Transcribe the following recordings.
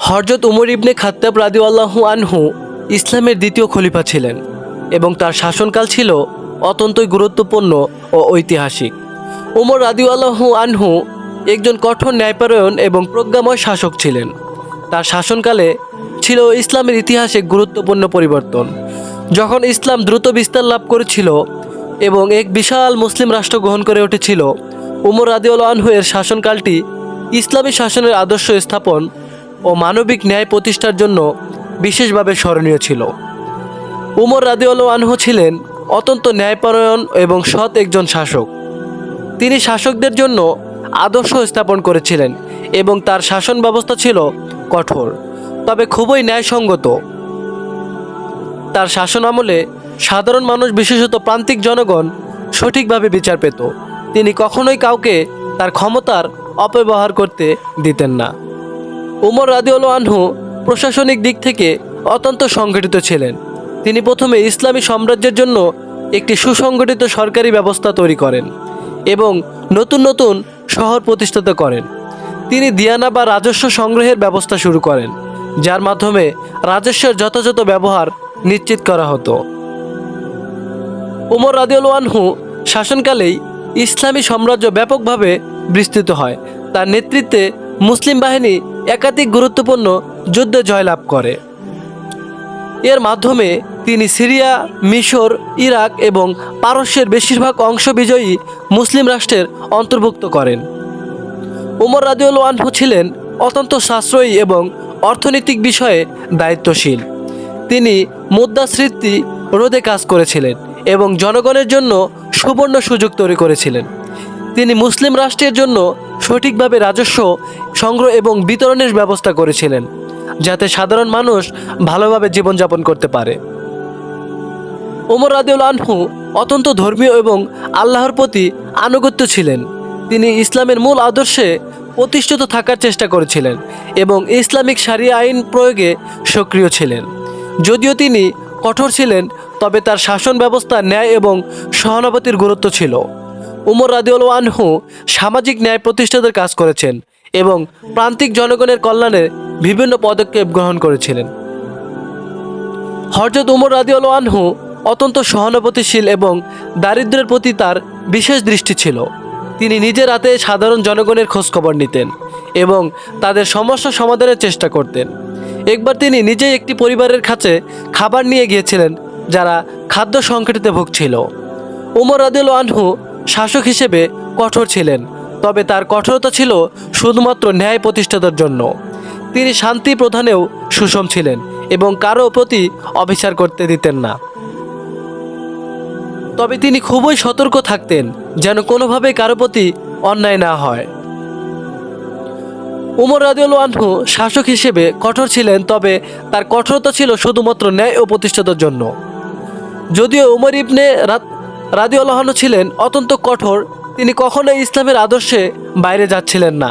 হরজত উমর ইবনে খাত্তাব রাদিউল্লাহু আনহু ইসলামের দ্বিতীয় খলিফা ছিলেন এবং তার শাসনকাল ছিল অত্যন্তই গুরুত্বপূর্ণ ও ঐতিহাসিক। উমর রাদিউল্লাহু আনহু একজন কঠোর ন্যায়পরায়ণ এবং প্রজ্ঞাময় শাসক ছিলেন। তার শাসনকালে ছিল ইসলামের ইতিহাসে গুরুত্বপূর্ণ পরিবর্তন। যখন ইসলাম দ্রুত বিস্তার লাভ করেছিল এবং এক বিশাল মুসলিম রাষ্ট্র গ্রহণ করে উঠেছিল, উমর রাদিউল আনহু এর শাসনকালটি ইসলামী শাসনের আদর্শ স্থাপন ও মানবিক ন্যায় প্রতিষ্ঠার জন্য বিশেষভাবে স্মরণীয় ছিল। উমর রাদিউল আনহু ছিলেন অত্যন্ত ন্যায়পরায়ণ এবং সৎ একজন শাসক। তিনি শাসকদের জন্য আদর্শ স্থাপন করেছিলেন এবং তার শাসন ব্যবস্থা ছিল কঠোর, তবে খুবই ন্যায়সঙ্গত। তার শাসন আমলে সাধারণ মানুষ, বিশেষত প্রান্তিক জনগণ, সঠিকভাবে বিচার পেত। তিনি কখনোই কাউকে তার ক্ষমতার অপব্যবহার করতে দিতেন না। উমর রাদিউল আনহু প্রশাসনিক দিক থেকে অত্যন্ত সংগঠিত ছিলেন। তিনি প্রথমে ইসলামী সাম্রাজ্যের জন্য একটি সুসংগঠিত সরকারি ব্যবস্থা তৈরি করেন এবং নতুন নতুন শহর প্রতিষ্ঠিত করেন। তিনি দিয়ানা বা রাজস্ব সংগ্রহের ব্যবস্থা শুরু করেন, যার মাধ্যমে রাজস্বের যথাযথ ব্যবহার নিশ্চিত করা হতো। উমর রাদিউল আনহু শাসনকালেই ইসলামী সাম্রাজ্য ব্যাপকভাবে বিস্তৃত হয়। তার নেতৃত্বে মুসলিম বাহিনী একাধিক গুরুত্বপূর্ণ যুদ্ধে জয়লাভ করে। এর মাধ্যমে তিনি সিরিয়া, মিশর, ইরাক এবং পারস্যের বেশিরভাগ অংশ বিজয়ী মুসলিম রাষ্ট্রের অন্তর্ভুক্ত করেন। উমর রাদিউল আনহু ছিলেন অত্যন্ত সাশ্রয়ী এবং অর্থনৈতিক বিষয়ে দায়িত্বশীল। তিনি মুদ্রাস্ফীতি রোধে কাজ করেছিলেন এবং জনগণের জন্য সুবর্ণ সুযোগ তৈরি করেছিলেন। তিনি মুসলিম রাষ্ট্রের জন্য সঠিকভাবে রাজস্ব সংগ্রহ এবং বিতরণের ব্যবস্থা করেছিলেন, যাতে সাধারণ মানুষ ভালোভাবে জীবনযাপন করতে পারে। ওমর রাদিউল আনহু অত্যন্ত ধর্মীয় এবং আল্লাহর প্রতি আনুগত্য ছিলেন। তিনি ইসলামের মূল আদর্শে প্রতিষ্ঠিত থাকার চেষ্টা করেছিলেন এবং ইসলামিক সারিয়া আইন প্রয়োগে সক্রিয় ছিলেন। যদিও তিনি কঠোর ছিলেন, তবে তার শাসন ব্যবস্থা ন্যায় এবং সহানুভূতির গুরুত্ব ছিল। উমর রাদিউল আনহু সামাজিক ন্যায় প্রতিষ্ঠাদের কাজ করেছেন এবং প্রান্তিক জনগণের কল্যাণে বিভিন্ন পদক্ষেপ গ্রহণ করেছিলেন। হরজত উমর রাদিউল আনহু অত্যন্ত সহানুভূতিশীল এবং দারিদ্র্যের প্রতি তার বিশেষ দৃষ্টি ছিল। তিনি নিজের হাতে সাধারণ জনগণের খোঁজখবর নিতেন এবং তাদের সমস্যা সমাধানের চেষ্টা করতেন। একবার তিনি নিজেই একটি পরিবারের কাছে খাবার নিয়ে গিয়েছিলেন যারা খাদ্য সংকটে ভুগছিল। উমর রাদিউল আনহু শাসক হিসেবে কঠোর ছিলেন, তবে তার কঠোরতা ছিল শুধুমাত্র ন্যায় প্রতিষ্ঠাতার জন্য। তিনি শান্তি প্রধানেও সুষম ছিলেন এবং কারও প্রতি অবিচার করতে দিতেন না। তবে তিনি খুবই সতর্ক থাকতেন, যেন কোনোভাবে কারও প্রতি অন্যায় না হয়। উমর রাদিউল আনহু শাসক হিসেবে কঠোর ছিলেন, তবে তার কঠোরতা ছিল শুধুমাত্র ন্যায় ও প্রতিষ্ঠাতার জন্য। যদিও উমর ইবনে রাদিউল্লাহনু ছিলেন অত্যন্ত কঠোর। তিনি কখনোই ইসলামের আদর্শে বাইরে যাচ্ছিলেন না।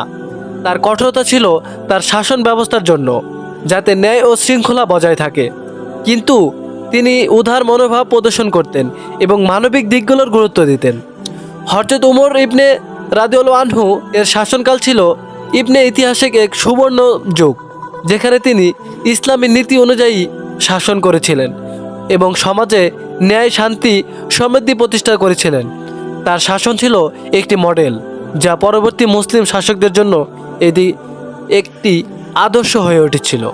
তার কঠোরতা ছিল তার শাসন ব্যবস্থার জন্য, যাতে ন্যায় ও শৃঙ্খলা বজায় থাকে। কিন্তু তিনি উদার মনোভাব প্রদর্শন করতেন এবং মানবিক দিকগুলোর গুরুত্ব দিতেন। হরজত উমর ইবনে রাদিউল আনহু এর শাসনকাল ছিল ইবনে ইতিহাসে এক সুবর্ণ যুগ, যেখানে তিনি ইসলামী নীতি অনুযায়ী শাসন করেছিলেন এবং সমাজে ন্যায় শান্তি সমৃদ্ধি প্রতিষ্ঠা করেছিলেন। তার শাসন ছিল একটি মডেল, যা পরবর্তী মুসলিম শাসকদের জন্য এটি একটি আদর্শ হয়ে উঠেছিল।